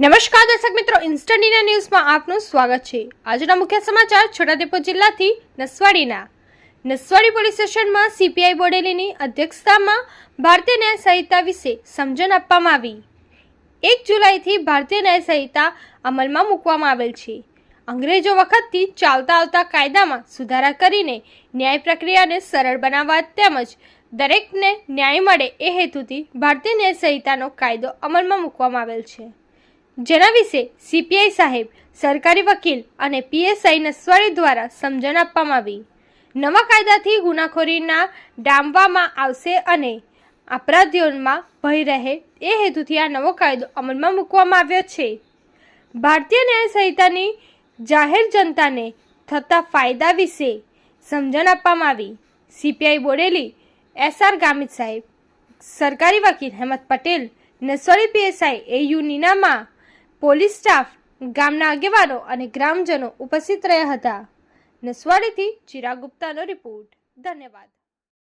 નમસ્કાર દર્શક મિત્રો ઇન્સ્ટન્ટ ઇન્ડિયા ન્યૂઝમાં આપનું સ્વાગત છે. આજના મુખ્ય સમાચાર છોટાઉદેપુર જિલ્લાથી નસવાડીના. નસવાડી પોલીસ સ્ટેશનમાં સીપીઆઈ બોડેલીની અધ્યક્ષતામાં ભારતીય ન્યાય સંહિતા વિશે સમજણ આપવામાં આવી. એક જુલાઈથી ભારતીય ન્યાય સંહિતા અમલમાં મૂકવામાં આવેલ છે. અંગ્રેજો વખતથી ચાલતા આવતા કાયદામાં સુધારા કરીને ન્યાય પ્રક્રિયાને સરળ બનાવવા તેમજ દરેકને ન્યાય મળે એ હેતુથી ભારતીય ન્યાય સંહિતાનો કાયદો અમલમાં મૂકવામાં આવેલ છે. જેના વિશે સીપીઆઈ સાહેબ, સરકારી વકીલ અને પીએસઆઈ નસવાડી દ્વારા સમજણ આપવામાં આવી. નવા કાયદાથી ગુનાખોરીના ડામવામાં આવશે અને અપરાધીઓમાં ભય રહે એ હેતુથી આ નવો કાયદો અમલમાં મૂકવામાં આવ્યો છે. ભારતીય ન્યાય સંહિતાની જાહેર જનતાને થતા ફાયદા વિશે સમજણ આપવામાં આવી. સીપીઆઈ બોડેલી એસઆર ગામિત સાહેબ, સરકારી વકીલ Hemant Patel Naswadi PSI A U Ninama police staff ગામના આગેવાનો અને ગ્રામજનો ઉપસ્થિત રહ્યા હતા. નસવાડીથી ચિરાગ ગુપ્તાનો રિપોર્ટ. ધન્યવાદ.